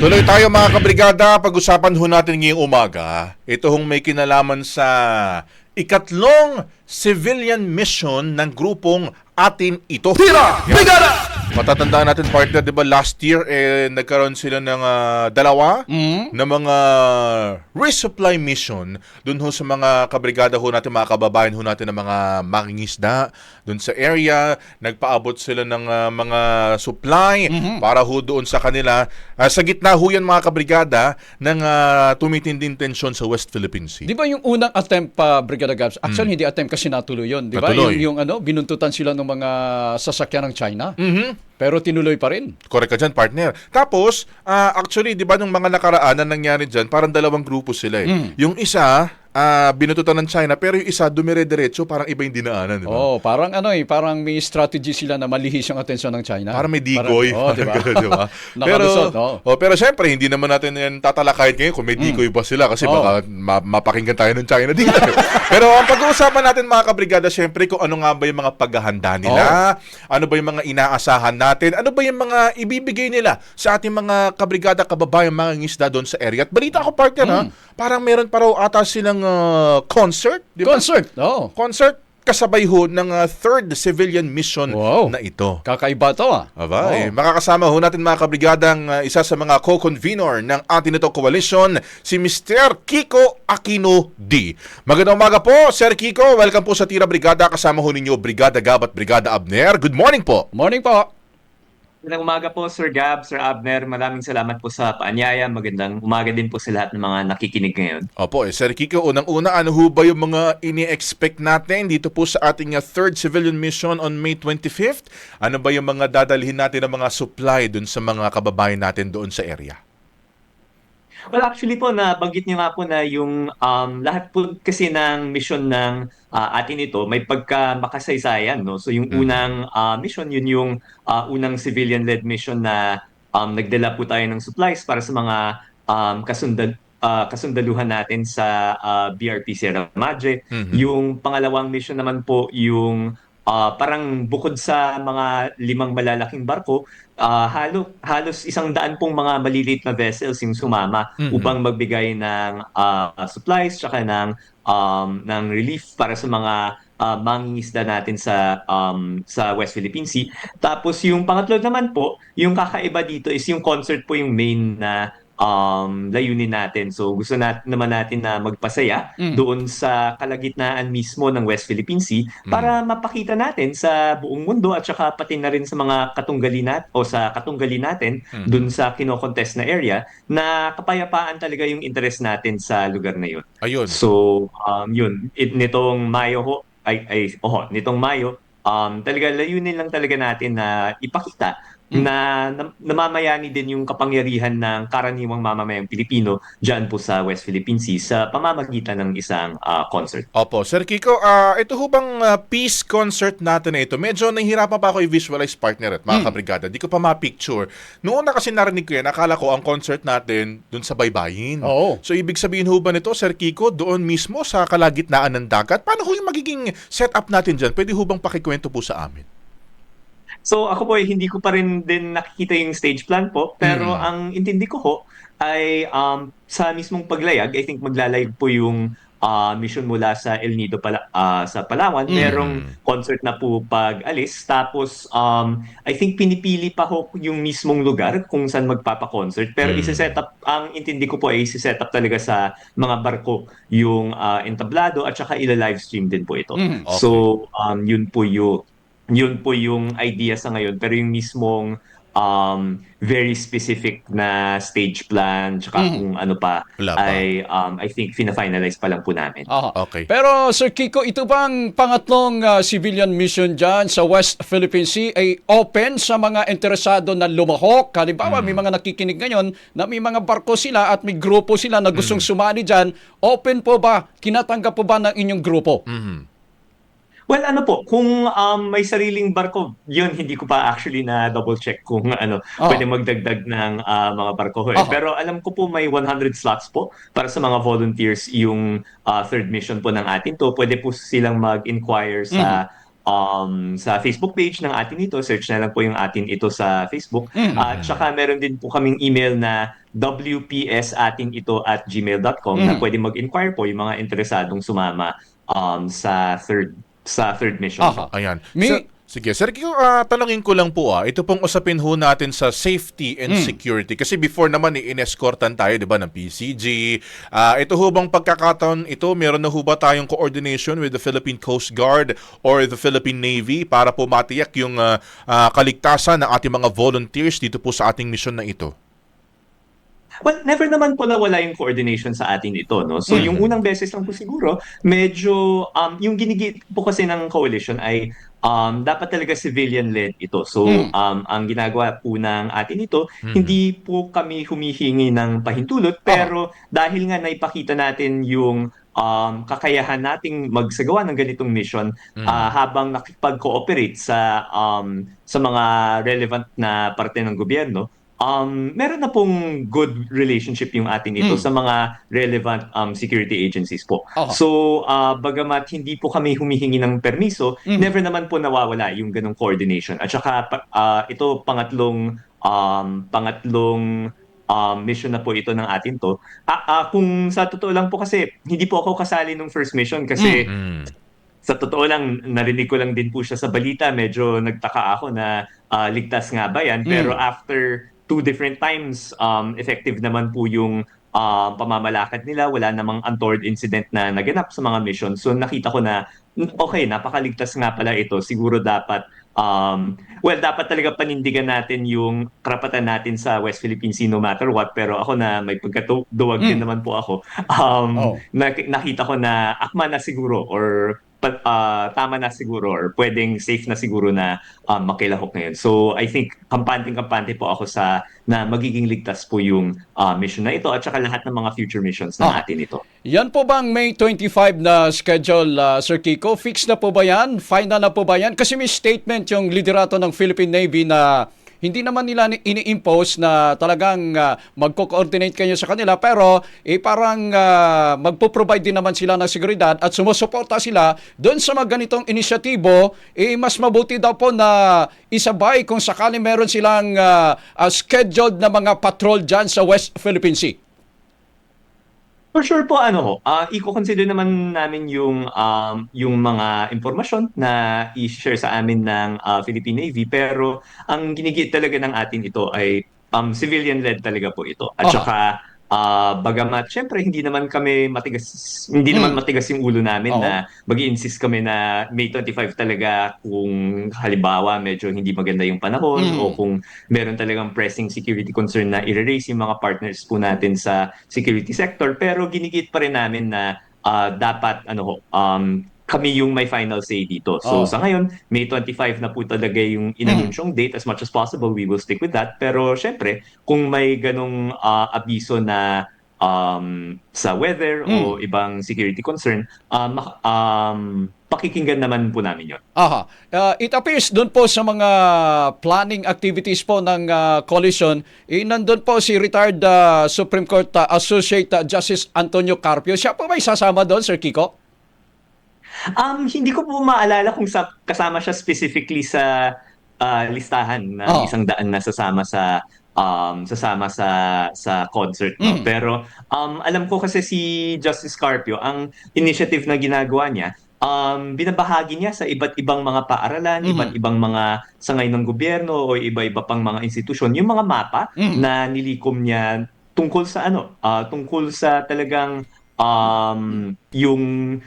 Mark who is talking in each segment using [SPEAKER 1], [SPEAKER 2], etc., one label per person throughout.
[SPEAKER 1] Tuloy tayo mga kabrigada, pag-usapan ho natin ngayong umaga. Ito hong may kinalaman sa ikatlong civilian mission ng grupong atin ito.
[SPEAKER 2] Tira!
[SPEAKER 1] Yan.
[SPEAKER 2] Brigada!
[SPEAKER 1] Matatandaan natin partner, 'di ba last year eh nagkaroon sila ng ah, dalawa
[SPEAKER 2] Mm.
[SPEAKER 1] na mga resupply mission dun ho sa mga kabrigada ho natin, mga kababayan ho natin ng mga mangingisda dun sa area. Nagpaabot sila ng ah, mga supply
[SPEAKER 2] Mhm.
[SPEAKER 1] para ho doon sa kanila. Ah, sa gitna ho yan mga kabrigada ng ah, tumitinding tensyon sa West Philippine Sea.
[SPEAKER 2] Di ba yung unang attempt pa, Brigada Gabs? Actually, hindi attempt kasi natuloy yun. Di ba? Yung, yung ano, binuntutan sila ng mga sasakyan ng China.
[SPEAKER 1] Mhm.
[SPEAKER 2] Pero tinuloy pa rin.
[SPEAKER 1] Correct ka dyan, partner. Tapos, ah, actually, di ba nung mga nakaraan na nangyari dyan, parang dalawang grupo sila eh.
[SPEAKER 2] Mm.
[SPEAKER 1] Yung isa, ah, binututan ng China, pero yung isa, dumire-diretso, parang iba yung dinaanan. Di ba?
[SPEAKER 2] Oh, parang ano eh, parang may strategy sila na malihis yung atensyon ng China.
[SPEAKER 1] Parang may decoy.
[SPEAKER 2] Parang, oh, di ba?
[SPEAKER 1] Pero,
[SPEAKER 2] oh.
[SPEAKER 1] oh, pero syempre, hindi naman natin yan tatalakayin ngayon kung may decoy ba sila kasi
[SPEAKER 2] Oh.
[SPEAKER 1] baka ma- mapakinggan tayo ng China dito. pero ang pag-uusapan natin mga kabrigada, syempre kung ano nga ba yung mga paghahanda nila, ano ba yung mga inaasahan natin, ano ba yung mga ibibigay nila sa ating mga kabrigada, kababayan, mga ngisda doon sa area. At balita ko, partner, ha? Parang meron pa raw ata silang ah, concert, di ba?
[SPEAKER 2] Concert. Oh.
[SPEAKER 1] concert kasabay ho ng ah, third civilian mission
[SPEAKER 2] Wow.
[SPEAKER 1] na ito.
[SPEAKER 2] Kakaiba to ah.
[SPEAKER 1] Aba, eh,
[SPEAKER 2] Oh.
[SPEAKER 1] makakasama ho natin mga kabrigadang uh, isa sa mga co-convenor ng atin ito coalition, si Mr. Kiko Aquino D. Magandang umaga po, Sir Kiko. Welcome po sa Tira Brigada. Kasama ho ninyo Brigada Gab at Brigada Abner. Good morning po.
[SPEAKER 2] Morning po.
[SPEAKER 3] Magandang umaga po, Sir Gab, Sir Abner. Maraming salamat po sa paanyaya. Magandang umaga din po sa lahat ng mga nakikinig ngayon.
[SPEAKER 1] Opo, eh, Sir Kiko, unang-una, ano ho ba yung mga ini-expect natin dito po sa ating uh, third civilian mission on May 25th? Ano ba yung mga dadalhin natin ng mga supply dun sa mga kababayan natin doon sa area?
[SPEAKER 3] Well, actually po, nabanggit niyo nga po na yung um, lahat po kasi ng mission ng ah, atin ito may pagka makasaysayan. No? So yung
[SPEAKER 1] Mm.
[SPEAKER 3] unang ah, mission, yun yung ah, unang civilian-led mission na um, nagdala po tayo ng supplies para sa mga um, kasundal, ah, kasundaluhan natin sa ah, BRP Sierra Madre.
[SPEAKER 1] Mhm.
[SPEAKER 3] Yung pangalawang mission naman po yung ah, parang bukod sa mga limang malalaking barko, ah, halo, halos isang daan pong mga maliliit na vessels yung sumama
[SPEAKER 1] Mhm.
[SPEAKER 3] upang magbigay ng ah, supplies tsaka ng um, ng relief para sa mga ah, mangingisda natin sa um, sa West Philippine Sea. Tapos yung pangatlo naman po, yung kakaiba dito is yung concert po yung main na um, layunin natin. So gusto nat naman natin na magpasaya
[SPEAKER 2] Mm.
[SPEAKER 3] doon sa kalagitnaan mismo ng West Philippine Sea para mapakita natin sa buong mundo at saka pati na rin sa mga katunggali nat o sa katunggali natin
[SPEAKER 1] Mhm.
[SPEAKER 3] doon sa kinokontest na area na kapayapaan talaga yung interest natin sa lugar na yun.
[SPEAKER 1] Ayun.
[SPEAKER 3] So, um, yun, it, nitong Mayo ho, ay, ay, oho, nitong Mayo, um, talaga layunin lang talaga natin na ipakita
[SPEAKER 2] Mm.
[SPEAKER 3] na, na namamayani din yung kapangyarihan ng karaniwang mamamayang Pilipino dyan po sa West Philippine Sea sa pamamagitan ng isang ah, concert.
[SPEAKER 1] Opo, Sir Kiko, ah, ito ho bang ah, peace concert natin na ito? Medyo nahihirapan pa ako i-visualize partner at mga
[SPEAKER 2] Hmm.
[SPEAKER 1] kabrigada. Di ko pa ma-picture. Noong una kasi narinig ko yan, akala ko ang concert natin dun sa baybayin.
[SPEAKER 2] Oo.
[SPEAKER 1] So ibig sabihin ho ba nito, Sir Kiko, doon mismo sa kalagitnaan ng dagat? Paano ho yung magiging setup natin dyan? Pwede ho bang pakikwento po sa amin?
[SPEAKER 3] So ako po ay hindi ko pa rin din nakikita yung stage plan po, pero
[SPEAKER 1] Mm.
[SPEAKER 3] ang intindi ko ho ay um, sa mismong paglayag, I think maglalayag po yung ah, mission mula sa El Nido pala, ah, sa Palawan.
[SPEAKER 2] Mm.
[SPEAKER 3] Merong concert na po pag alis. Tapos um, I think pinipili pa ho yung mismong lugar kung saan magpapa-concert. Pero
[SPEAKER 1] Mm.
[SPEAKER 3] isa-set up, ang intindi ko po ay isa-set up talaga sa mga barko yung ah, entablado at saka ila-livestream din po ito.
[SPEAKER 2] Mhm.
[SPEAKER 1] Okay.
[SPEAKER 3] So, um, yun po yung yun po yung idea sa ngayon pero yung mismong um, very specific na stage plan tsaka
[SPEAKER 2] Mhm.
[SPEAKER 3] kung ano pa
[SPEAKER 1] Wala pa.
[SPEAKER 3] ay um, I think fina-finalize pa lang po namin.
[SPEAKER 2] Aha.
[SPEAKER 1] Okay.
[SPEAKER 2] Pero Sir Kiko, ito bang pangatlong ah, civilian mission dyan sa West Philippine Sea ay open sa mga interesado na lumahok? Halimbawa, may mga nakikinig ngayon na may mga barko sila at may grupo sila na gustong sumali dyan. Open po ba? Kinatanggap po ba ng inyong grupo?
[SPEAKER 1] Mhm.
[SPEAKER 3] Well, ano po, kung um, may sariling barko, yun, hindi ko pa actually na double check kung ano,
[SPEAKER 2] Ah.
[SPEAKER 3] pwede magdagdag ng ah, mga barko. eh.
[SPEAKER 2] Ah.
[SPEAKER 3] Pero alam ko po may 100 slots po para sa mga volunteers yung ah, third mission po ng atin to. Pwede po silang mag-inquire sa um, sa Facebook page ng atin ito. Search na lang po yung atin ito sa Facebook.
[SPEAKER 2] Mhm.
[SPEAKER 3] At saka meron din po kaming email na WPS atin ito at gmail.com na pwede mag-inquire po yung mga interesadong sumama um, sa third sa third mission.
[SPEAKER 2] Aha.
[SPEAKER 1] Ayan.
[SPEAKER 2] May-
[SPEAKER 1] Sir- sige, Sir ah, tanongin ko lang po ah, ito pong usapin ho natin sa safety and
[SPEAKER 2] Hmm.
[SPEAKER 1] security. Kasi before naman, eh, inescortan tayo, di ba, ng PCG. Ah, ito ho bang pagkakataon ito, meron na ho ba tayong coordination with the Philippine Coast Guard or the Philippine Navy para po matiyak yung ah, ah, kaligtasan ng ating mga volunteers dito po sa ating mission na ito?
[SPEAKER 3] Well, never naman po nawala yung coordination sa atin ito, no? So, yung unang beses lang po siguro, medyo, um, yung ginigit po kasi ng coalition ay um, dapat talaga civilian-led ito. So, um, ang ginagawa po ng atin ito, hindi po kami humihingi ng pahintulot, pero dahil nga naipakita natin yung um, kakayahan nating magsagawa ng ganitong mission ah, habang nakipag-cooperate sa um, sa mga relevant na parte ng gobyerno, um, meron na pong good relationship yung atin ito
[SPEAKER 2] Mm.
[SPEAKER 3] sa mga relevant um, security agencies po.
[SPEAKER 2] Aha.
[SPEAKER 3] So, ah, bagamat hindi po kami humihingi ng permiso,
[SPEAKER 2] Mm.
[SPEAKER 3] never naman po nawawala yung ganong coordination. At saka, ah, ito pangatlong um, pangatlong um, mission na po ito ng atin to. Ah, ah, kung sa totoo lang po kasi, hindi po ako kasali nung first mission kasi
[SPEAKER 1] Mm.
[SPEAKER 3] sa totoo lang, narinig ko lang din po siya sa balita. Medyo nagtaka ako na ah, ligtas nga ba yan. Pero after two different times, um, effective naman po yung ah, pamamalakad nila. Wala namang untoward incident na naganap sa mga mission. So nakita ko na, okay, napakaligtas nga pala ito. Siguro dapat, um, well, dapat talaga panindigan natin yung karapatan natin sa West Philippine Sea no matter what. Pero ako na may pagkatuwag din
[SPEAKER 2] Mm.
[SPEAKER 3] naman po ako. Um,
[SPEAKER 2] Oh.
[SPEAKER 3] nak- nakita ko na akma na siguro or ah, tama na siguro or pwedeng safe na siguro na um, makilahok ngayon. So I think kampante-kampante po ako sa na magiging ligtas po yung ah, mission na ito at saka lahat ng mga future missions na
[SPEAKER 2] Ah.
[SPEAKER 3] atin ito.
[SPEAKER 2] Yan po bang May 25 na schedule, uh, Sir Kiko? Fix na po ba yan? Final na po ba yan? Kasi may statement yung liderato ng Philippine Navy na hindi naman nila ni- ini-impose na talagang uh, magko-coordinate kayo sa kanila pero eh, parang uh, magpo-provide din naman sila ng seguridad at sumusuporta sila doon sa mga ganitong inisyatibo eh, mas mabuti daw po na isabay kung sakali meron silang uh, uh, scheduled na mga patrol dyan sa West Philippine Sea.
[SPEAKER 3] For sure po ano ho, ah i-consider naman namin yung um yung mga impormasyon na i-share sa amin ng ah, Philippine Navy pero ang ginigit talaga ng atin ito ay um civilian led talaga po ito. At
[SPEAKER 2] Aha.
[SPEAKER 3] saka ah, bagamat syempre hindi naman kami matigas hindi naman
[SPEAKER 2] Mm.
[SPEAKER 3] matigas yung ulo namin
[SPEAKER 2] Oo.
[SPEAKER 3] na magi-insist kami na May 25 talaga kung halimbawa medyo hindi maganda yung panahon
[SPEAKER 2] Mm.
[SPEAKER 3] o kung meron talagang pressing security concern na i-raise yung mga partners po natin sa security sector pero ginigit pa rin namin na ah, dapat ano ho um kami yung may final say dito.
[SPEAKER 2] Oh.
[SPEAKER 3] So sa ngayon, May 25 na po talaga yung inanunsyong date as much as possible. We will stick with that. Pero syempre, kung may ganong ah, abiso na um, sa weather o ibang security concern, um, um, pakikinggan naman po namin yon.
[SPEAKER 2] Aha. Uh, it appears doon po sa mga planning activities po ng uh, coalition, eh, nandun po si retired uh, Supreme Court uh, Associate uh, Justice Antonio Carpio. Siya po ba sasama doon, Sir Kiko?
[SPEAKER 3] Um, hindi ko po maalala kung sa, kasama siya specifically sa ah, listahan ng
[SPEAKER 2] Oo.
[SPEAKER 3] isang daan na sasama sa um sasama sa sa concert no
[SPEAKER 2] Mm.
[SPEAKER 3] pero um alam ko kasi si Justice Carpio ang initiative na ginagawa niya um binabahagi niya sa iba't ibang mga paaralan
[SPEAKER 2] Mhm.
[SPEAKER 3] iba't ibang mga sangay ng gobyerno o iba-iba pang mga institusyon yung mga mapa
[SPEAKER 2] Mhm.
[SPEAKER 3] na nilikom niya tungkol sa ano ah, tungkol sa talagang um yung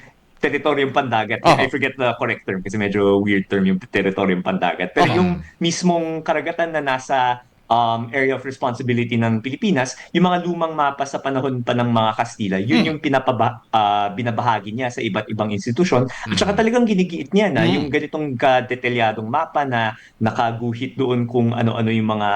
[SPEAKER 3] teritoryong pandagat.
[SPEAKER 2] Aha.
[SPEAKER 3] I forget the correct term kasi medyo weird term yung teritoryong pandagat. Pero
[SPEAKER 2] Aha.
[SPEAKER 3] yung mismong karagatan na nasa um, area of responsibility ng Pilipinas, yung mga lumang mapa sa panahon pa ng mga Kastila, yun
[SPEAKER 2] Hmm.
[SPEAKER 3] yung pinapaba, ah, binabahagi niya sa iba't ibang institusyon. At saka talagang ginigiit niya na
[SPEAKER 2] Hmm.
[SPEAKER 3] yung ganitong kadetalyadong mapa na nakaguhit doon kung ano-ano yung mga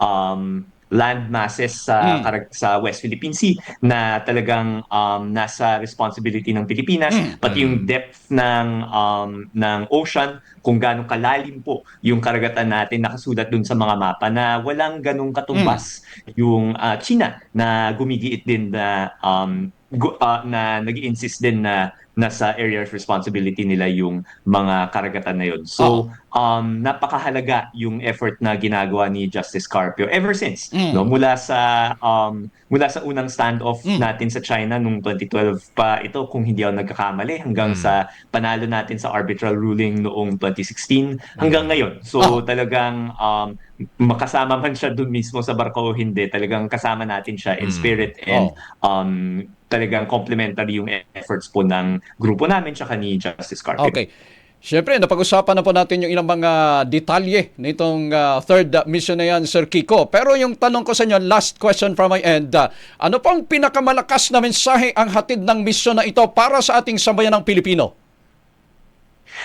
[SPEAKER 3] um, land masses sa
[SPEAKER 2] Hmm.
[SPEAKER 3] karag- sa West Philippine Sea na talagang um, nasa responsibility ng Pilipinas
[SPEAKER 2] Hmm.
[SPEAKER 3] pati yung depth ng um, ng ocean kung gaano kalalim po yung karagatan natin nakasulat dun sa mga mapa na walang ganong katumbas yung ah, China na gumigiit din na um, gu- ah, na nag insist din na nasa area of responsibility nila yung mga karagatan na yun. So, um, napakahalaga yung effort na ginagawa ni Justice Carpio ever since.
[SPEAKER 2] Mm.
[SPEAKER 3] No? Mula sa um, mula sa unang standoff
[SPEAKER 2] Mm.
[SPEAKER 3] natin sa China nung 2012 pa ito kung hindi ako nagkakamali hanggang
[SPEAKER 1] Mm.
[SPEAKER 3] sa panalo natin sa arbitral ruling noong 2016 hanggang ngayon. So
[SPEAKER 2] Oh.
[SPEAKER 3] talagang um, makasama man siya dun mismo sa barko o hindi, talagang kasama natin siya in
[SPEAKER 1] Mm.
[SPEAKER 3] spirit and
[SPEAKER 2] Oh.
[SPEAKER 3] um, talagang complementary yung efforts po ng grupo namin tsaka ni Justice Carpio.
[SPEAKER 2] Okay. Siyempre, napag-usapan na po natin yung ilang mga detalye nitong ah, third ah, mission na yan, Sir Kiko. Pero yung tanong ko sa inyo, last question from my end, ah, ano pong pinakamalakas na mensahe ang hatid ng mission na ito para sa ating sambayan ng Pilipino?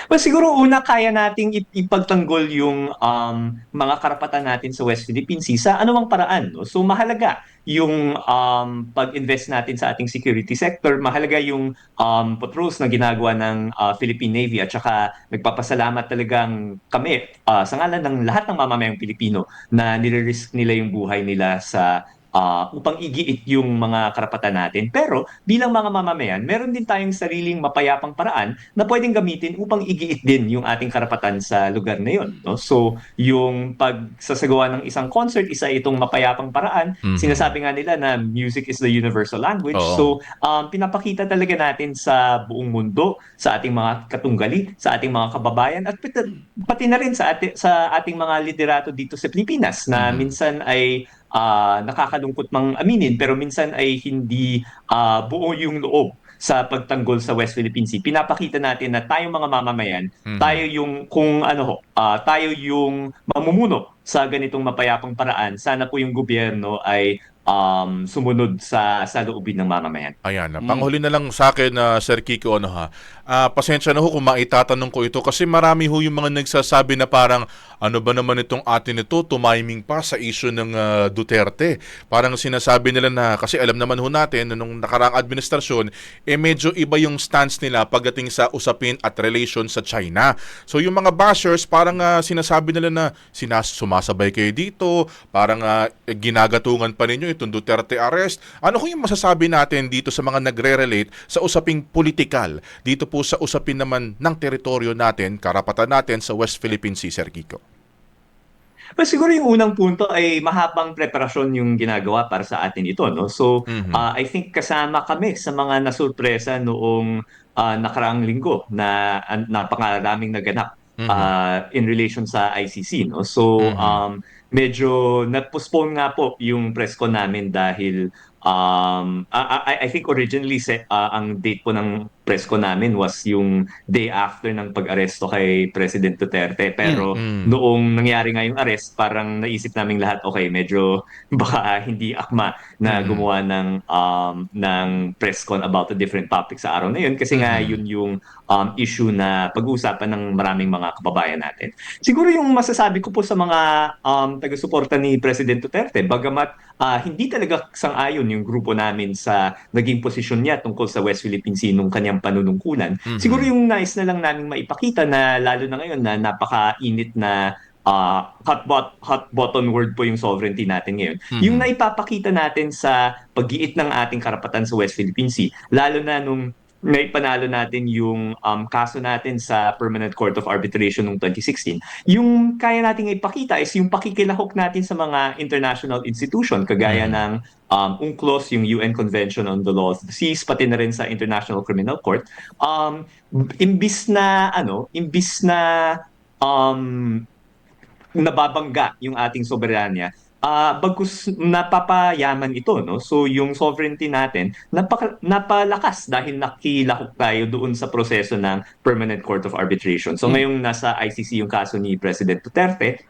[SPEAKER 3] Well, siguro una kaya nating ip- ipagtanggol yung um, mga karapatan natin sa West Philippine Sea sa anumang paraan. No? So mahalaga yung um, pag-invest natin sa ating security sector, mahalaga yung um, patrols na ginagawa ng uh, Philippine Navy at saka nagpapasalamat talagang kami uh, sa ngalan ng lahat ng mamamayang Pilipino na nire-risk nila yung buhay nila sa ah, upang igiit yung mga karapatan natin. Pero bilang mga mamamayan, meron din tayong sariling mapayapang paraan na pwedeng gamitin upang igiit din yung ating karapatan sa lugar na yun. No? So, yung pagsasagawa ng isang concert, isa itong mapayapang paraan.
[SPEAKER 1] Mhm.
[SPEAKER 3] Sinasabi nga nila na music is the universal language.
[SPEAKER 1] Oo.
[SPEAKER 3] So, um, pinapakita talaga natin sa buong mundo, sa ating mga katunggali, sa ating mga kababayan, at pati, pati na rin sa, ati, sa ating mga liderato dito sa Pilipinas na
[SPEAKER 1] Mhm.
[SPEAKER 3] minsan ay ah, nakakalungkot mang aminin pero minsan ay hindi ah, buo yung loob sa pagtanggol sa West Philippine Sea. Pinapakita natin na tayong mga mamamayan,
[SPEAKER 1] Mhm.
[SPEAKER 3] tayo yung kung ano ho, ah, tayo yung mamumuno sa ganitong mapayapang paraan. Sana po yung gobyerno ay um, sumunod sa sa loobin ng mamamayan.
[SPEAKER 1] Ayan, na.
[SPEAKER 2] Mm.
[SPEAKER 1] panghuli na lang sa akin, na Sir Kiko, ano ha, Ah, pasensya na ho kung maitatanong ko ito kasi marami ho yung mga nagsasabi na parang ano ba naman itong atin ito, tumiming pa sa issue ng ah, Duterte. Parang sinasabi nila na, kasi alam naman ho natin, na nung nakaraang administrasyon, eh medyo iba yung stance nila pagdating sa usapin at relation sa China. So yung mga bashers, parang ah, sinasabi nila na sinas sumasabay kayo dito, parang ah, ginagatungan pa ninyo itong Duterte arrest. Ano ho yung masasabi natin dito sa mga nagre-relate sa usaping politikal, dito po sa usapin naman ng teritoryo natin, karapatan natin sa West Philippine Sea, Sir Kiko?
[SPEAKER 3] Well, siguro yung unang punto ay mahabang preparasyon yung ginagawa para sa atin ito, no? So,
[SPEAKER 1] Mhm.
[SPEAKER 3] ah, I think kasama kami sa mga nasurpresa noong ah, nakaraang linggo na an- napakaraming naganap
[SPEAKER 1] Mhm.
[SPEAKER 3] ah, in relation sa ICC, no? So,
[SPEAKER 1] Mhm.
[SPEAKER 3] um, medyo nag-postpone nga po yung press con namin dahil um, I, I- think originally se, ah, ang date po ng press con namin was yung day after ng pag-aresto kay President Duterte. Pero
[SPEAKER 1] Mm.
[SPEAKER 3] noong nangyari nga yung arrest, parang naisip naming lahat, okay, medyo baka hindi akma na
[SPEAKER 1] Mhm.
[SPEAKER 3] gumawa ng um, ng press con about a different topic sa araw na yun kasi nga
[SPEAKER 1] Mhm.
[SPEAKER 3] yun yung um, issue na pag-uusapan ng maraming mga kababayan natin. Siguro yung masasabi ko po sa mga um, taga-suporta ni President Duterte, bagamat ah, hindi talaga sang-ayon yung grupo namin sa naging posisyon niya tungkol sa West Philippine Sea nung kanyang panunungkulan.
[SPEAKER 1] Mhm.
[SPEAKER 3] Siguro yung nais na lang namin maipakita na lalo na ngayon na napakainit na ah, hot, bot, hot button word po yung sovereignty natin ngayon.
[SPEAKER 1] Mhm.
[SPEAKER 3] Yung naipapakita natin sa pag-iit ng ating karapatan sa West Philippine Sea, lalo na nung naipanalo natin yung um, kaso natin sa Permanent Court of Arbitration noong 2016, yung kaya nating ipakita is yung pakikilahok natin sa mga international institution kagaya
[SPEAKER 1] Mhm.
[SPEAKER 3] ng um, UNCLOS, yung UN Convention on the Law of the Seas, pati na rin sa International Criminal Court. Um, imbis na ano, imbis na um, nababangga yung ating soberanya, ah bagkus napapayaman ito no so yung sovereignty natin napaka, napalakas dahil nakilahok tayo doon sa proseso ng Permanent Court of Arbitration so
[SPEAKER 2] Hmm.
[SPEAKER 3] ngayong nasa ICC yung kaso ni President Duterte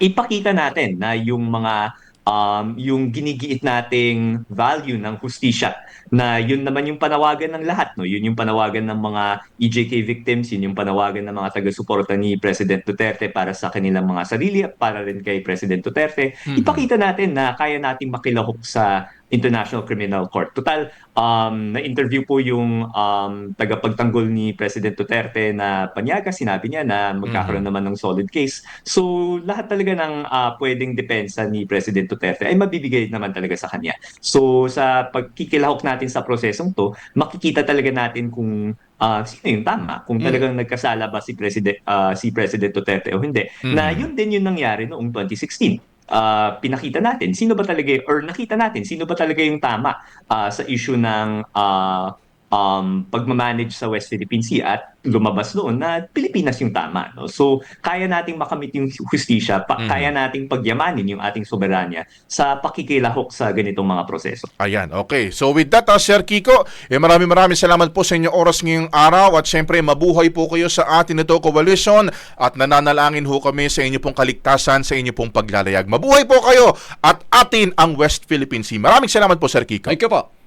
[SPEAKER 3] ipakita natin na yung mga um, yung ginigiit nating value ng hustisya na yun naman yung panawagan ng lahat no yun yung panawagan ng mga EJK victims yun yung panawagan ng mga taga-suporta ni President Duterte para sa kanilang mga sarili at para rin kay President Duterte
[SPEAKER 1] Mhm.
[SPEAKER 3] ipakita natin na kaya nating makilahok sa International Criminal Court. Total, um, na-interview po yung um, tagapagtanggol ni President Duterte na panyaga. Sinabi niya na magkakaroon naman ng solid case. So, lahat talaga ng ah, pwedeng depensa ni President Duterte ay mabibigay naman talaga sa kanya. So, sa pagkikilahok natin sa prosesong to, makikita talaga natin kung ah, sino yung tama, kung talagang nagkasala ba si President ah, si President Duterte o hindi. Na yun din yung nangyari noong 2016 ah, pinakita natin. Sino ba talaga or nakita natin sino ba talaga yung tama ah, sa issue ng ah, um, pagmamanage sa West Philippine Sea at lumabas doon na Pilipinas yung tama. No? So, kaya nating makamit yung hustisya, pa- kaya nating pagyamanin yung ating soberanya sa pakikilahok sa ganitong mga proseso.
[SPEAKER 1] Ayan, okay. So with that, uh, Sir Kiko, eh, maraming maraming salamat po sa inyong oras ngayong araw at syempre mabuhay po kayo sa atin ito coalition at nananalangin ho kami sa inyo pong kaligtasan, sa inyo pong paglalayag. Mabuhay po kayo at atin ang West Philippine Sea. Maraming salamat po, Sir Kiko.
[SPEAKER 2] Thank you po.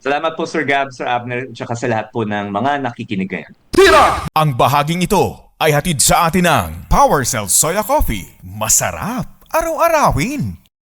[SPEAKER 3] Salamat po Sir Gab, Sir Abner, at saka sa lahat po ng mga nakikinig ngayon.
[SPEAKER 4] Ang bahaging ito ay hatid sa atin ng Power Cell Soya Coffee. Masarap araw-arawin.